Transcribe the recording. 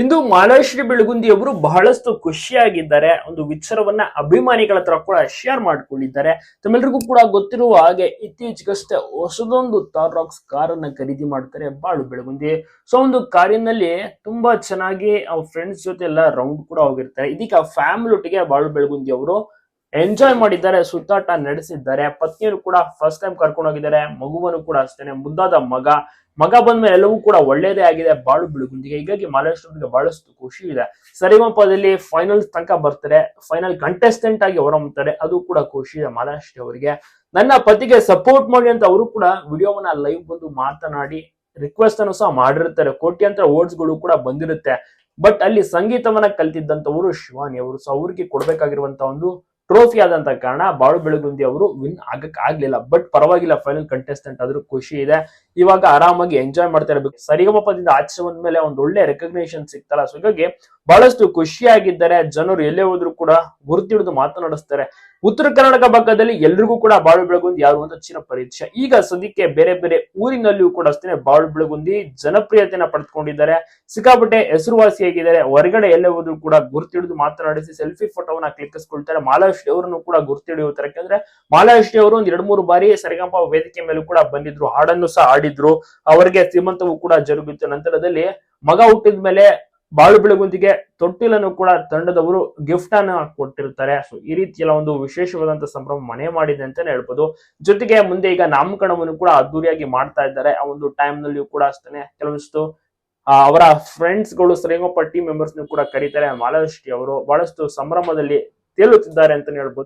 ಇಂದು ಮಾಲಾಶ್ರೀ ಬೆಳಗುಂದಿ ಅವರು ಬಹಳಷ್ಟು ಖುಷಿಯಾಗಿದ್ದಾರೆ. ಒಂದು ವಿಚಾರವನ್ನ ಅಭಿಮಾನಿಗಳ ಹತ್ರ ಕೂಡ ಶೇರ್ ಮಾಡ್ಕೊಂಡಿದ್ದಾರೆ. ತಮ್ಮೆಲ್ಲರಿಗೂ ಕೂಡ ಗೊತ್ತಿರುವ ಹಾಗೆ ಇತ್ತೀಚೆಗಷ್ಟೇ ಹೊಸದೊಂದು ತಾರಾಕ್ಸ್ ರಾಕ್ಸ್ ಕಾರನ್ನ ಖರೀದಿ ಮಾಡ್ತಾರೆ ಬಾಳು ಬೆಳಗುಂದಿ. ಸೊ ಒಂದು ಕಾರಿನಲ್ಲಿ ತುಂಬಾ ಚೆನ್ನಾಗಿ ಅವ್ರ ಫ್ರೆಂಡ್ಸ್ ಜೊತೆ ಎಲ್ಲ ರೌಂಡ್ ಕೂಡ ಹೋಗಿರ್ತಾರೆ. ಇದೀಗ ಫ್ಯಾಮಿಲಿ ಒಟ್ಟಿಗೆ ಬಾಳು ಬೆಳಗುಂದಿ ಅವರು ಎಂಜಾಯ್ ಮಾಡಿದ್ದಾರೆ, ಸುತ್ತಾಟ ನಡೆಸಿದ್ದಾರೆ. ಪತ್ನಿಯರು ಕೂಡ ಫಸ್ಟ್ ಟೈಮ್ ಕರ್ಕೊಂಡು ಹೋಗಿದ್ದಾರೆ. ಮಗುವನ್ನು ಕೂಡ ಅಷ್ಟೇನೆ, ಮುದ್ದಾದ ಮಗ. ಮಗ ಬಂದ್ಮೇಲೆ ಎಲ್ಲವೂ ಕೂಡ ಒಳ್ಳೇದೇ ಆಗಿದೆ. ಬಾಳು ಬೆಳಗುಂದಿಗೆ. ಹೀಗಾಗಿ ಮಹಾರಾಷ್ಟ್ರಕ್ಕೆ ಬಹಳಷ್ಟು ಖುಷಿ ಇದೆ. ಸರಿಗಮಪದಲ್ಲಿ ಫೈನಲ್ ತನಕ ಬರ್ತಾರೆ. ಫೈನಲ್ ಕಂಟೆಸ್ಟೆಂಟ್ ಆಗಿ ಹೊರಹೊಮ್ಮುತ್ತಾರೆ. ಅದು ಕೂಡ ಖುಷಿ ಇದೆ ಮಹಾರಾಷ್ಟ್ರ ಅವರಿಗೆ. ನನ್ನ ಪತಿಗೆ ಸಪೋರ್ಟ್ ಮಾಡಿ ಅಂತ ಅವರು ಕೂಡ ವಿಡಿಯೋವನ್ನ ಲೈವ್ ಬಂದು ಮಾತನಾಡಿ ರಿಕ್ವೆಸ್ಟ್ ಅನ್ನು ಸಹ ಮಾಡಿರ್ತಾರೆ ಕೋಟ್ಯಂತರ ವರ್ಡ್ಸ್ಗಳು ಕೂಡ ಬಂದಿರುತ್ತೆ. ಬಟ್ ಅಲ್ಲಿ ಸಂಗೀತವನ್ನ ಕಲ್ತಿದ್ದಂತವರು ಶಿವಾನಿ ಅವರು. ಸೊ ಅವ್ರಿಗೆ ಕೊಡ್ಬೇಕಾಗಿರುವಂತ ಒಂದು ಟ್ರೋಫಿ ಆದಂತ ಕಾರಣ ಬಾಳು ಬೆಳಗುಂದಿ ಅವರು ವಿನ್ ಆಗಕ್ ಆಗ್ಲಿಲ್ಲ. ಬಟ್ ಪರವಾಗಿಲ್ಲ ಫೈನಲ್ ಕಂಟೆಸ್ಟೆಂಟ್ ಆದ್ರೂ ಖುಷಿ ಇದೆ. ಇವಾಗ ಆರಾಮಾಗಿ ಎಂಜಾಯ್ ಮಾಡ್ತಾ ಇರಬೇಕು. ಸರಿಗಮಪದಿಂದ ಆಚೆ ಬಂದ್ಮೇಲೆ ಒಂದ್ ಒಳ್ಳೆ ರೆಕಗ್ನೇಷನ್ ಸಿಗ್ತಲ್ಲ. ಸೊ ಹೀಗಾಗಿ ಬಹಳಷ್ಟು ಖುಷಿಯಾಗಿದ್ದಾರೆ. ಜನರು ಎಲ್ಲೇ ಹೋದ್ರು ಕೂಡ ಗುರುತಿಡಿದು ಮಾತನಾಡಿಸ್ತಾರೆ. ಉತ್ತರ ಕರ್ನಾಟಕ ಭಾಗದಲ್ಲಿ ಎಲ್ರಿಗೂ ಕೂಡ ಬಾಳು ಬೆಳಗುಂದಿ ಯಾರು ಅಂತ ಚಿನ್ನ ಪರಿಚಯ ಈಗ ಸದ್ಯಕ್ಕೆ ಬೇರೆ ಬೇರೆ ಊರಿನಲ್ಲಿಯೂ ಕೂಡ ಅಷ್ಟೇ ಬಾಳು ಬೆಳಗುಂದಿ ಜನಪ್ರಿಯತೆಯನ್ನ ಪಡೆದುಕೊಂಡಿದ್ದಾರೆ. ಸಿಕ್ಕಾಪಟ್ಟೆ ಹೆಸರುವಾಸಿಯಾಗಿದ್ದಾರೆ ಹೊರಗಡೆ ಎಲ್ಲೇ ಹೋದ್ರು ಕೂಡ ಗುರುತಿಡಿದು ಮಾತನಾಡಿಸಿ ಸೆಲ್ಫಿ ಫೋಟೋವನ್ನ ಕ್ಲಿಕ್ಕಿಸ್ಕೊಳ್ತಾರೆ. ಮಾಲಾಶ್ರೀ ಅವರನ್ನು ಕೂಡ ಗುರುತಿಡಿಯುತ್ತಾರೆ ಯಾಕಂದ್ರೆ ಮಾಲಾಶ್ರೀ ಅವರು ಒಂದ್ ಎರಡ್ ಮೂರು ಬಾರಿ ಸರಿಗಂಪ ವೇದಿಕೆ ಮೇಲೂ ಕೂಡ ಬಂದಿದ್ರು. ಹಾಡನ್ನು ಸಹ ಆಡಿದ್ರು ಅವರಿಗೆ ಶ್ರೀಮಂತವು ಕೂಡ ಜರುಗಿತ್ತು ನಂತರದಲ್ಲಿ ಮಗ ಹುಟ್ಟಿದ ಮೇಲೆ ಬಾಳು ಬೆಳಗುಂದಿಗೆ ತೊಟ್ಟಿಲನ್ನು ಕೂಡ ತಂಡದವರು ಗಿಫ್ಟ್ ಅನ್ನ ಕೊಟ್ಟಿರ್ತಾರೆ. ಸೊ ಈ ರೀತಿಯಲ್ಲ ಒಂದು ವಿಶೇಷವಾದಂತ ಸಂಭ್ರಮ ಮನೆ ಮಾಡಿದೆ ಅಂತಾನೆ ಹೇಳ್ಬೋದು. ಜೊತೆಗೆ ಮುಂದೆ ಈಗ ನಾಮಕರಣವನ್ನು ಕೂಡ ಅದ್ದೂರಿಯಾಗಿ ಮಾಡ್ತಾ ಇದ್ದಾರೆ. ಆ ಒಂದು ಟೈಮ್ ನಲ್ಲಿಯೂ ಕೂಡ ಅಷ್ಟೇ ಕೆಲವಷ್ಟು ಅವರ ಫ್ರೆಂಡ್ಸ್ಗಳು ಸರಿಗಪ್ಪ ಟೀಮ್ ಮೆಂಬರ್ಸ್ ಕೂಡ ಕರೀತಾರೆ. ಮಾಲಾಶ್ರೀ ಅವರು ಬಹಳಷ್ಟು ಸಂಭ್ರಮದಲ್ಲಿ ತೇಲುತ್ತಿದ್ದಾರೆ ಅಂತಾನೆ ಹೇಳ್ಬೋದು.